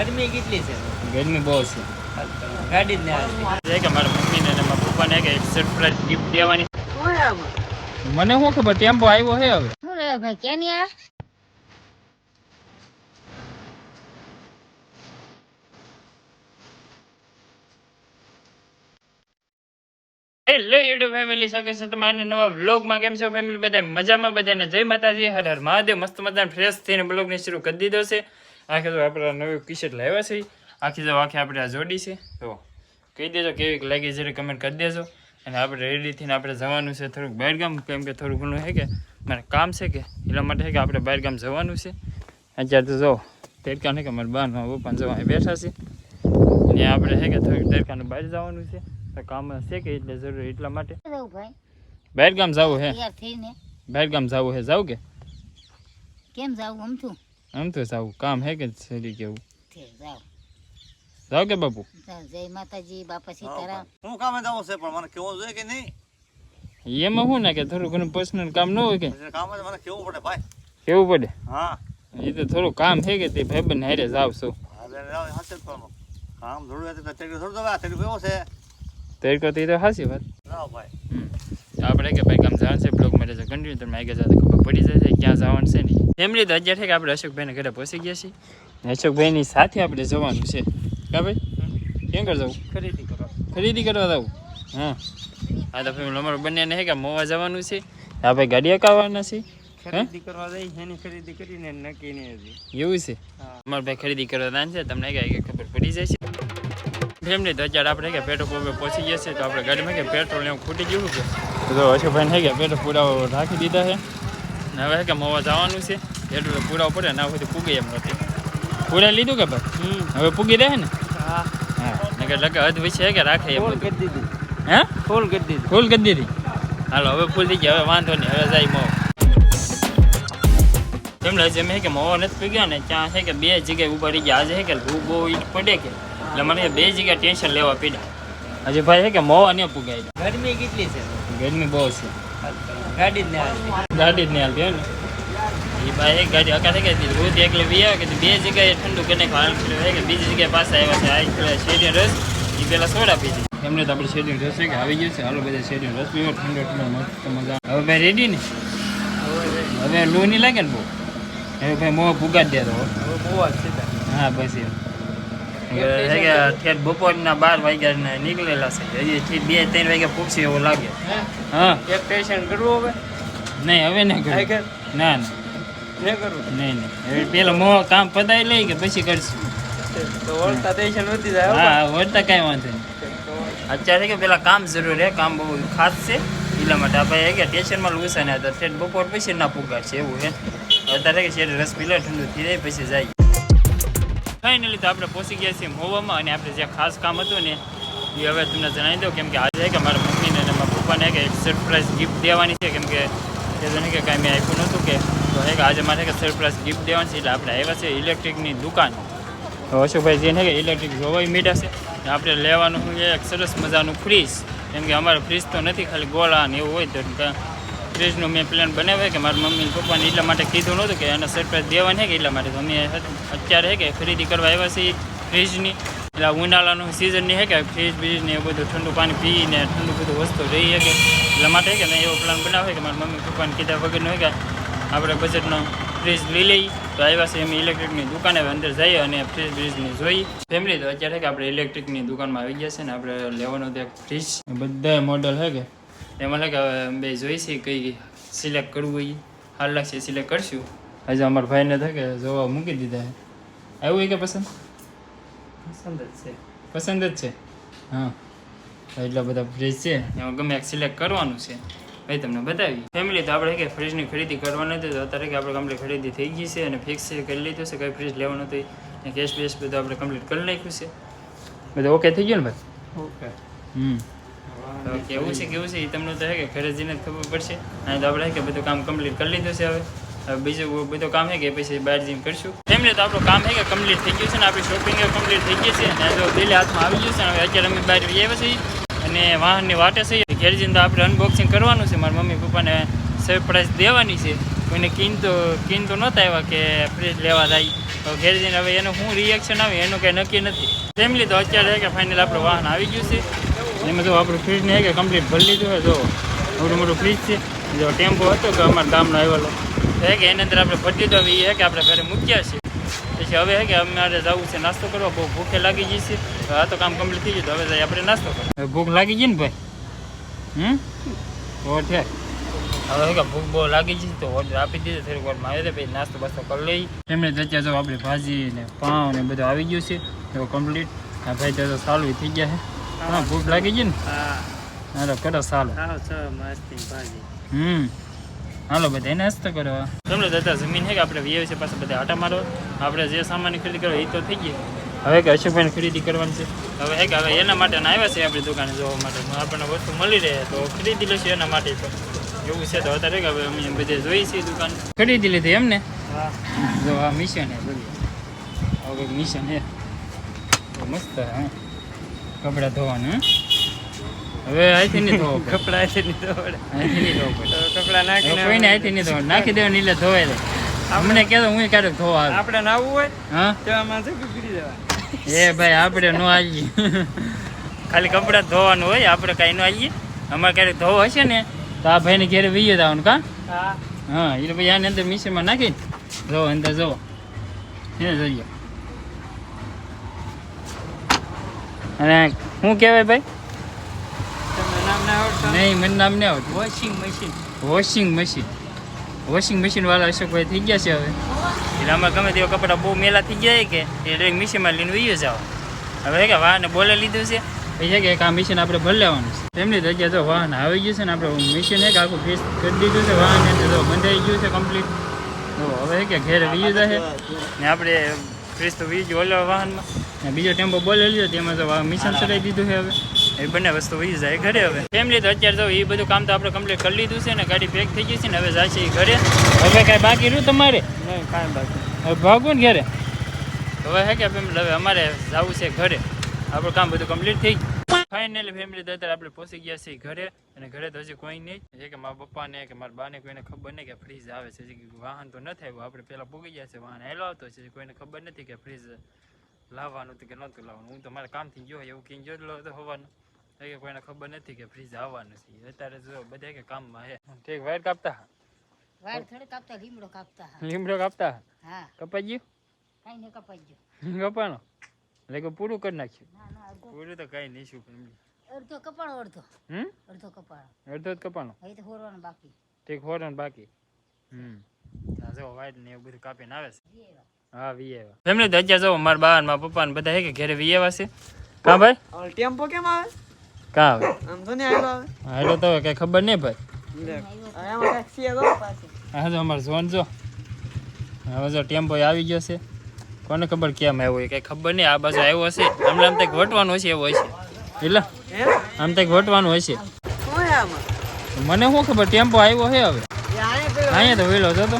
ગરમી કેટલી છે? ગરમી બહુ છે. ગાડી જ ને હાલતી. છે કે મારા મમ્મીને ને મારા પપ્પાને કે સરપ્રાઈઝ ગિફ્ટ દેવાની. મને શું ખબર? ટેમ્પો આવ્યો છે હવે. શું રે ભાઈ? કેની આ? હેલો યુટ્યુબ ફેમિલી સાથે છે તમારે નવા વ્લોગમાં કેમ છો ફેમિલી બધા મજામાં? બધાને જય માતાજી. હર હર મહાદેવ. મસ્ત મજાને ફ્રેશ થઈને બ્લોગને શરૂ કરી દીધો છે. આખી તો આપણે નવી કિશટ લાવ્યા છે. આખી તો આખી આપણે આ જોડી છે. તો કહી દેજો કેવી લાગી જરી કમેન્ટ કરી દેજો. અને આપણે રેડી થઈને આપણે જવાનું છે થોડુંક બહારગામ કેમ કે થોડું ઘણું છે કે મારે કામ છે કે એટલા માટે છે કે આપણે બહારગામ જવાનું છે. અત્યારે તો જો તેડકા ને કે મારે બાન પપ્પા જવા બેઠા છે. ને આપણે છે કે થોડુંક તેડકાનું બહાર જવાનું છે. તો કામ છે કે એટલે જરૂરી એટલા માટે. બહારગામ બહાર ગામ જવું હે? બહારગામ બહાર ગામ જવું હે? જાવ કે? કેમ જાવું આમ છું આમ તો સાવ કામ હે કે સરી કેવું? જાવ જાવ કે બાપુ? જય માતાજી બાપા સીતારામ. હું કામે જવું છે પણ મને કેવું જોઈએ કે નહીં? એમાં શું ને કે થોડું ઘણું પર્સનલ કામ ન હોય કે? કામ મને કેવું પડે ભાઈ. કેવું પડે? હા. એ તો થોડું કામ છે કે તે ભાઈબંધ હારે જાવ છો. કામ થોડું હતું તો તેડી થોડું તેડી કેવો છે? તેડકો તો એ તો હાસી વાત. રાવ ભાઈ. તો આપણે કે ભાઈ કામ જવાનું છે બ્લોગ માટે કન્ટિન્યુ તમને આગળ જતા ખબર પડી જશે ક્યાં જવાનું છે ને. ફેમિલી તો અત્યારે કે આપણે અશોકભાઈને ઘરે પહોંચી ગયા છીએ. અશોકભાઈની સાથે આપણે જવાનું છે. કા ભાઈ? કેમ કર જવું? ખરીદી કરવા. ખરીદી કરવા જવું? હા. હા તો ભાઈ અમારું બંને છે કે મોવા જવાનું છે. હા ભાઈ ગાડી અકાવવાના છે. ખરીદી કરવા જઈ એની ખરીદી કરીને નક્કી નહીં હજી. એવું છે? અમારે ભાઈ ખરીદી કરવા છે તમને કઈ ખબર પડી જાય છે. ફેમિલી તો અત્યારે આપણે કે પેટ્રોલ પંપે પહોંચી ગયા છે તો આપણે ગાડીમાં કે પેટ્રોલ એવું ખૂટી ગયું કે તો અશોકભાઈ છે કે પેટ્રોલ પૂરાવો રાખી દીધા છે. ને હવે કે મોવા જવાનું છે. પેટ્રોલ પૂરાવો પડે ના હોય તો પૂગે એમ નથી. પૂરા લીધું કે ભાઈ? હવે પૂગી રહે ને? હા. હા. નકર લગે હદ વિશે કે રાખે એમ ફૂલ બધું. કરી દીધી. હે? ફૂલ કરી દીધી. ફૂલ કરી દીધી. હાલો હવે ફૂલ થઈ ગયા. હવે વાંધો નહીં. હવે જાય મોવા. કેમ લે છે મેં કે મોવા નથી પી ગયા ને ત્યાં છે કે બે જગ્યાએ ઊભા રહી ગયા. આજે છે કે લૂ બહુ ઈટ પડે કે? એટલે મને બે જગ્યાએ ટેન્શન લેવા પીડા. હજી ભાઈ છે કે મોવા ને પુગાય ગરમી કેટલી છે? ગરમી બહુ છે. ગાડી જ નહીં હાલતી. ગાડી જ નહીં હાલતી હોય ને. એ ભાઈ એક ગાડી અકા થઈ ગઈ રોજ એકલે આવે. કે બે જગ્યાએ ઠંડુ કરીને હાલ છે કે બીજી જગ્યાએ પાસે આવ્યા છે આ પેલા શેરડી રસ. એ પેલા સોડા પીધી એમને તો આપણે શેરડી રસ કે આવી ગયો છે હાલો બધા શેરડી રસ પીવો ઠંડો ઠંડો મસ્ત મજા હવે ભાઈ રેડી ને? હવે લૂ નહીં લાગે ને બહુ? હવે ભાઈ મોં ભૂગા જ બહુ જ હા બસ એમ. છે બપોરના બાર વાગ્યા ને નીકળેલા છે. હજી બે ત્રણ વાગ્યા પૂછશે એવું લાગે. હા? એક કરવું હવે? નહીં હવે નહીં કરું ના ના. નહીં કરવું? નહીં નહીં. પેલા મો કામ પતાવી લઈ કે પછી કરશું. તો વળતા ટેન્શન વધી જાય હા વળતા કાંઈ વાંધો નહીં. અત્યારે કે પેલા કામ જરૂર છે કામ બહુ ખાસ છે. એટલા માટે આપણે કે સ્ટેશનમાં લુસા ને હતા ઠેઠ બપોર પછી ના પુગાર એવું છે અત્યારે કે શેર રસ પીલા ઠંડુ થઈ જાય પછી જાય. ફાઇનલી તો આપણે પહોંચી ગયા છીએ મોવામાં અને આપણે જે ખાસ કામ હતું ને, એ હવે તમને જણાવી દઉં કેમ કે આજે કે મારા મમ્મીને અને મારા પપ્પાને કે એક સરપ્રાઈઝ ગિફ્ટ દેવાની છે. કેમ કે એ તને કે કાંઈ મેં આપ્યું નહોતું કે, તો હે કે આજે મારે કે સરપ્રાઈઝ ગિફ્ટ દેવાની છે એટલે આપણે આવ્યા છે ઇલેક્ટ્રિકની દુકાન. તો અશોકભાઈ જે છે કે ઇલેક્ટ્રિક જોવાય મીઠા છે. આપણે લેવાનું એક સરસ મજાનું ફ્રીજ કેમ કે અમારે ફ્રીજ તો નથી ખાલી ગોળા ને એવું હોય તો ફ્રીજનું મેં પ્લાન બનાવ્યો કે મારા મમ્મી પપ્પાને એટલા માટે કીધું નહોતું કે એને સરપ્રાઈઝ દેવાની કે એટલા માટે. તો અમે અત્યારે હે કે ખરીદી કરવા આવ્યા છીએ ફ્રીજની એટલે ઉનાળાનું સિઝનની હે કે ફ્રીજ બ્રીજ ને એવું બધું ઠંડુ પાણી પીને ઠંડુ બધું વસ્તુ રહી શકે એટલા માટે કે એવો પ્લાન બનાવ્યો કે મારા મમ્મી પપ્પાને કીધા વગરનો હોય કે આપણે બજેટનો ફ્રીજ લઈ લઈએ. તો આવ્યા છે અમે ઇલેક્ટ્રિકની દુકાને અંદર જઈએ અને ફ્રીજ બ્રીજની જોઈએ. ફેમિલી તો અત્યારે કે આપણે ઇલેક્ટ્રિકની દુકાનમાં આવી ગયા છે ને આપણે લેવાનું એક ફ્રીજ બધા મોડલ હે કે એમાં લાગે હવે બે જોઈ છે કઈ સિલેક્ટ કરવું હોય હાલ લાગશે સિલેક્ટ કરશું. આજે અમારા ભાઈને થાય કે જોવા મૂકી દીધા આવ્યું કે પસંદ? પસંદ જ છે. પસંદ જ છે? હા. એટલા બધા ફ્રીજ છે. એમાં ગમે એક સિલેક્ટ કરવાનું છે. ભાઈ તમને બતાવી. ફેમિલી તો આપણે કે ફ્રીજની ખરીદી કરવાની હતી તો અત્યારે કે આપણે કમ્પ્લીટ ખરીદી થઈ ગઈ છે અને ફિક્સ કરી લીધું છે. કઈ ફ્રીજ લેવાનું હતું ને કેશ બેશ બધું આપણે કમ્પ્લીટ કરી નાખ્યું છે. બધું ઓકે થઈ ગયું ને ભાઈ? Okay hmm. તો કેવું છે કેવું છે એ તમને તો હે કે ઘરે જઈને ખબર પડશે. અને તો આપણે કે બધું કામ કમ્પ્લીટ કરી લીધું છે હવે. બીજું બધું કામ છે કે પછી બહાર જઈને કરશું. એમને તો આપણું કામ છે કે કમ્પ્લીટ થઈ ગયું છે ને આપણી શોપિંગ કમ્પ્લીટ થઈ ગઈ છે. અને જો દિલ્હી હાથમાં આવી ગયું છે હવે અત્યારે અમે બહાર આવ્યા છીએ. અને વાહનની વાટે છે. ઘેર જઈને તો આપણે અનબોક્સિંગ કરવાનું છે. મારા મમ્મી પપ્પાને સરપ્રાઈઝ દેવાની છે. કોઈને કીન તો કીન તો નહોતા આવ્યા કે ફ્રીજ લેવા જાય. ઘેર જઈને હવે એનું શું રિએક્શન આવે એનું કંઈ નક્કી નથી. ફેમિલી તો અત્યારે કે ફાઇનલ આપણું વાહન આવી ગયું છે. એમાં જો આપણું ફ્રીજને હે કે કમ્પ્લીટ ભરી લીધું હોય, જો મોટું મોટું ફ્રીજ છે, જો ટેમ્પો હતો કે અમારા ગામનો આવેલો. હે કે એની અંદર આપણે ભરી દીધો એ છે કે આપણે ઘરે મૂક્યા છે. પછી હવે હે કે અમારે જવું છે નાસ્તો કરવા, બહુ ભૂખે લાગી ગઈ છે. આ તો કામ કમ્પ્લીટ થઈ ગયું, તો હવે આપણે નાસ્તો કરવા. ભૂખ લાગી ગઈ ને ભાઈ? હમ? ઠેક હવે કે ભૂખ બહુ લાગી છે, તો ઓર્ડર આપી દીધો, થોડીક વારમાં આવે પછી નાસ્તો બાસ્તો કરી લઈ. એમને જચ્યા જો આપણી ભાજી ને પાઉં ને બધું આવી ગયું છે, તો કમ્પ્લીટ આ ભાઈ તો સારું થઈ ગયા છે. હા ભૂખ લાગી ગઈ ને? હાલો કરો સારું હમ. હાલો બધા નાસ્તો કરો. તમને દાદા જમીન છે કે આપણે વ્યવ છે પાસે બધા આટા મારો. આપણે જે સામાન ખરીદી કરો એ તો થઈ ગઈ હવે કે અશોકભાઈ ખરીદી કરવાની છે? હવે હે કે હવે એના માટે આવ્યા છે આપણી દુકાને જોવા માટે. આપણને વસ્તુ મળી રહે તો ખરીદી લઈશું એના માટે તો. એવું છે તો અત્યારે કે હવે અમે બધે જોઈ છીએ દુકાન. ખરીદી લીધી એમને? હા. જો આ મિશન હે બધું હવે મિશન હે. મસ્ત હા. કપડાં ધોવાનું હવે અહીંથી નહીં ધોવો કપડાં છે નહીં વળે. અહીંથી નહીં ધોવો પડે. કપડા નાખીને કોઈને અહીંથી નહીં ધોવા નાખી દેવા નીલે ધોવાય દે અમને કહેતો હું ક્યારેક ધોવા આવે. આપણે નાવું હોય હા? તો આમાં શું પીગળી જવા એ ભાઈ આપણે નો આવીએ. ખાલી કપડાં ધોવાનું હોય આપણે કાંઈ ન આવીએ. અમારે ક્યારેક ધોવો હશે ને તો આ ભાઈને ઘેરે વીએ જવાનું કા? હા. હા એટલે ભાઈ આની અંદર મિક્સરમાં નાખી જો અંદર જો. એને જોઈએ. અને શું કહેવાય ભાઈ? તમને ના નહીં મને નામ નહીં આવડતું. Washing machine washing machine washing machine વાળા અશોકભાઈ થઈ ગયા છે હવે. એટલે આમાં ગમે તેવા કપડાં બહુ મેલા થઈ ગયા કે એ ડ્રેક મશીનમાં લઈને વહી જાવ હવે કે વાહને બોલે લીધું છે? એ છે કે આ મશીન આપણે ભરી લેવાનું છે. એમની જગ્યાએ તો વાહન આવી ગયું છે ને આપણે મશીન એક આખું ફેસ કરી દીધું છે. વાહન એટલે જો બંધાઈ ગયું છે કમ્પ્લીટ તો હવે કે ઘેરે વહી જાય ને આપણે ફ્રીજ તો વીજ ઓલા વાહનમાં. ને બીજો ટેમ્પો બોલે લીધો તેમાં તો મિશન ચડાવી દીધું છે હવે. એ બંને વસ્તુ વહી જાય ઘરે હવે. ફેમિલી તો અત્યારે તો એ બધું કામ તો આપણે કમ્પ્લીટ કરી લીધું છે ને ગાડી પેક થઈ ગઈ છે ને હવે જાય છે ઘરે. હવે કાંઈ બાકી રહ્યું તમારે? નહીં કાંઈ બાકી હવે ભાગો ને ઘરે? હવે હે કે હવે અમારે જવું છે ઘરે. આપણું કામ બધું કમ્પ્લીટ થઈ ગયું. ફાઇનલી ફેમિલી તો અત્યારે આપણે પહોંચી ગયા છીએ ઘરે. અને ઘરે તો હજી કોઈ નહીં. છે કે મારા પપ્પાને કે મારા બાને કોઈને ખબર નહીં કે ફ્રીજ આવે છે. વાહન તો નથી આવ્યું આપણે પહેલાં પૂગી ગયા છે વાહન હેલો આવતો છે. કોઈને ખબર નથી કે ફ્રીજ લાવવાનું હતું કે નહોતું લાવવાનું. હું તો મારા કામથી ગયો એવું જો લો તો હોવાનું. કે કોઈને ખબર નથી કે ફ્રીજ આવવાનું છે. અત્યારે જો બધા કે કામમાં હે. ઠીક વાયર કાપતા વાયર થોડી કાપતા લીમડો કાપતા લીમડો કાપતા હા. કપાઈ ગયું? કાંઈ નહીં કપાઈ ગયું. કપાનો એટલે કે પૂરું કરી નાખ્યું. ના ના પૂરું તો કઈ નહીં શું અડધો કપાળો અડધો. હમ? અડધો કપાળો અડધો જ કપાનો હવે તો હોરવાનું બાકી. ઠીક હોરવાનું બાકી. હમ. જો વાઈટ ને એવું બધું કાપીને આવે છે. હા વીએવા ફેમિલી તો અત્યારે જો મારા બા ને મારા પપ્પા ને બધા હે કે ઘરે વીએવા છે. કા ભાઈ? ઓલ ટેમ્પો કેમ આવે? કા આવે? આમ તો નહીં આવ્યો આવે. એટલે તો કઈ ખબર નહીં ભાઈ. હા જો અમારે જોન જો. હવે જો ટેમ્પો આવી ગયો છે. કોને ખબર કેમ આવ્યો હોય કઈ ખબર નહીં. આ બાજુ આવ્યો હશે. અમને આમ કંઈક વટવાનું હશે એવું હશે. એટલે? હે આમ કંઈક વટવાનું હશે. મને શું ખબર? ટેમ્પો આવ્યો છે હવે? અહીંયા તો વેલો જતો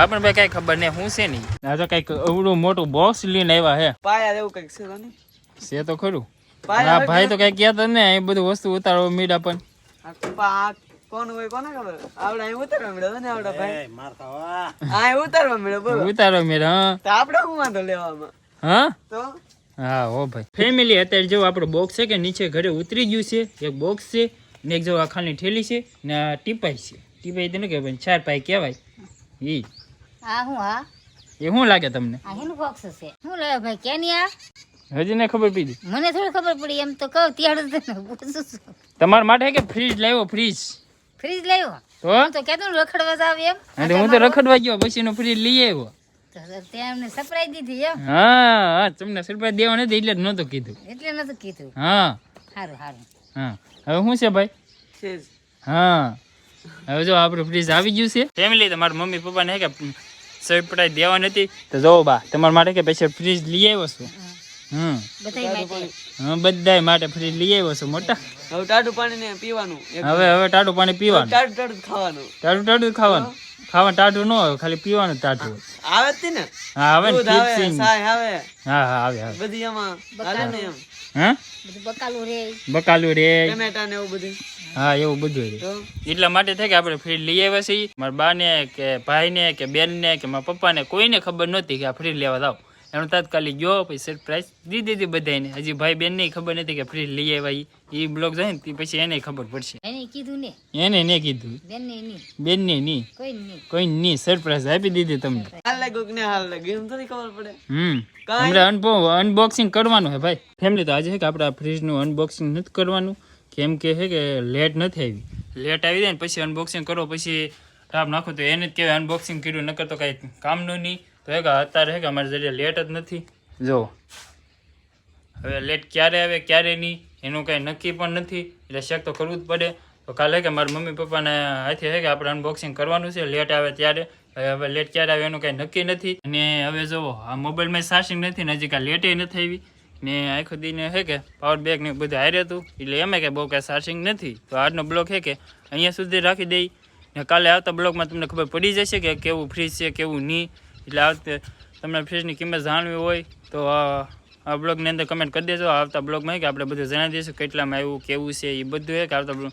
આપણને ભાઈ કઈ ખબર નહીં શું છે નહીં. આ તો કંઈક અવડું મોટું બોક્સ લઈને આવ્યા હે. પાયા એવું કંઈક છે તો નહીં? છે તો ખરું. આ ભાઈ તો કઈ કહેતો ને એ બધું વસ્તુ ઉતારો મીડા પણ. કોણ હોય કોને ખબર? આવડે અહીં ઉતારવા મળ્યો ને આવડા ભાઈ? માર ખાવા. આ ઉતારવા મળ્યો બોલો. ઉતારો મીડા તો આપણે શું વાંધો લેવામાં? હા? તો? હા હો ભાઈ. ફેમિલી અત્યારે જો આપણો બોક્સ છે કે નીચે ઘરે ઉતરી ગયું છે એક બોક્સ છે ને એક જો આ ખાલી ઠેલી છે ને આ ટીપાઈ છે. ટીપાઈ તો કે ભાઈ ચાર પાઈ કહેવાય. ઈ. હા હું હા? એ શું લાગે તમને? આ હેનું બોક્સ છે શું લાગે ભાઈ કેની આ? હજી ને ખબર પડી. મને થોડી ખબર પડી એમ તો કહું તને છું. તમારા માટે કે ફ્રીજ લાવ્યો ફ્રીજ ફ્રીજ લાવ્યો તો તો કહેતો ને રખડવા જાવ એમ. અને હું તો રખડવા ગયો પછી નો ફ્રીજ લઈ આવ્યો. તેમને સરપ્રાઈઝ દીધી એમ. હા હા તમને સરપ્રાઈઝ દેવા નથી એટલે નહોતું કીધું. એટલે નતું કીધું. હા. સારું સારું હા. હવે શું છે ભાઈ? હા. હવે જો આપણું ફ્રીજ આવી ગયું છે. ફેમિલી તમારા મમ્મી પપ્પાને હે કે સરપ્રાઈઝ દેવા નથી. તો જો બા તમારા માટે કે પછી ફ્રીજ લઈ આવ્યો છું. હમ. બધાય માટે. માટે ફ્રીજ લઈ આવ્યો છું મોટા. હવે ટાઢું પાણી ને પીવાનું હવે હવે ટાટું પાણી પીવાનું. ટાઢું ટાઢું ખાવાનું. ટાટું ટાટું ખાવાનું. ખાવાનું ટાટું ન હોય ખાલી પીવાનું ટાટું આવે તે ને. હા આવે ને આવે ને. સાય આવે. હા હા આવે આવે. બધી એમાં હાલે ને એમ. હા? બકાલું રે. બકાલું રે. ટમેટા ને એવું બધું. હા એવું બધું એટલા માટે થાય કે આપણે ફ્રીજ લઈ આવ્યા છીએ. મારા બાને કે ભાઈને કે બેનને કે મારા પપ્પાને કોઈને ખબર નહોતી કે આ ફ્રીજ લેવા જાવ. એનું તાત્કાલિક ગયો પછી સરપ્રાઈઝ દીધી દીધી બધાને હજી ભાઈ બેનને ખબર નથી કે ફ્રીજ લઈ આવ્યા એ બ્લોગ જાય ને પછી એને ખબર પડશે. એને કીધું ને. એને ને કીધું. બેનને નહીં. બેનને નહીં. કોઈ નહીં. કોઈ નહીં સરપ્રાઈઝ આપી દીધી તમને. હાલ લાગ્યું કે હાલ લાગ્યું એમ થોડી ખબર પડે. હમ. હમણાં અનબોક્સિંગ કરવાનું હે ભાઈ. ફેમિલી તો આજે છે કે આપણે આ ફ્રીજનું અનબોક્સિંગ નથી કરવાનું. કેમ કે છે કે લેટ નથી આવી. લેટ આવી જાય ને પછી અનબોક્સિંગ કરો પછી ટાપ નાખો તો એને જ કહેવાય અનબોક્સિંગ કર્યું નકર તો કાંઈ કામનું નહીં. તો એ કે અત્યારે હે કે અમારે જરીએ લેટ જ નથી. જો. હવે લેટ ક્યારે આવે ક્યારે નહીં એનું કાંઈ નક્કી પણ નથી. એટલે શેક તો કરવું જ પડે. તો કાલે કે મારા મમ્મી પપ્પાને હાથે છે કે આપણે અનબોક્સિંગ કરવાનું છે લેટ આવે ત્યારે. હવે લેટ ક્યારે આવે એનું કાંઈ નક્કી નથી. અને હવે જુઓ આ મોબાઈલમાં ચાર્જિંગ નથી ને હજી કાંઈ લેટે નથી આવી. ને આખો દીને છે કે પાવર બેગ ને બધું હારે હતું. એટલે એમે કે બહુ કાંઈ ચાર્જિંગ નથી. તો આજનો બ્લોક છે કે અહીંયા સુધી રાખી દઈ. ને કાલે આવતા બ્લોગમાં તમને ખબર પડી જશે કે કેવું ફ્રીજ છે કેવું નહીં એટલે આ તમને ફ્રીજની કિંમત જાણવી હોય તો આ બ્લોગની અંદર કમેન્ટ કરી દેજો. આવતા બ્લોગમાં કે આપણે બધું જણાવી દઈશું કેટલામાં આવ્યું, કેવું છે એ બધું એક આવતા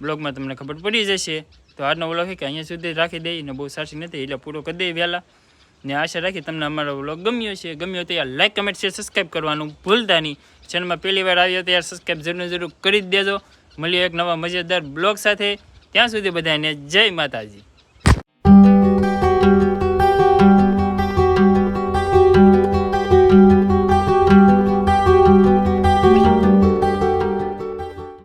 બ્લોગમાં તમને ખબર પડી જશે. તો આજનો બ્લોગ કે અહીંયા સુધી રાખી દઈ ને બહુ સાચી નથી, એટલે પૂરો કરી દઈએ વહેલા ને આશા રાખી તમને અમારો બ્લોગ ગમ્યો છે. ગમ્યો તો યાર લાઈક કમેન્ટ શેર સબસ્ક્રાઈબ કરવાનું ભૂલતા નહીં. ચેનલમાં પહેલી વાર આવ્યો તો યાર સબસ્ક્રાઈબ જરૂર જરૂર કરી જ દેજો. મળીએ એક નવા મજેદાર બ્લોગ સાથે. ત્યાં સુધી બધાને જય માતાજી.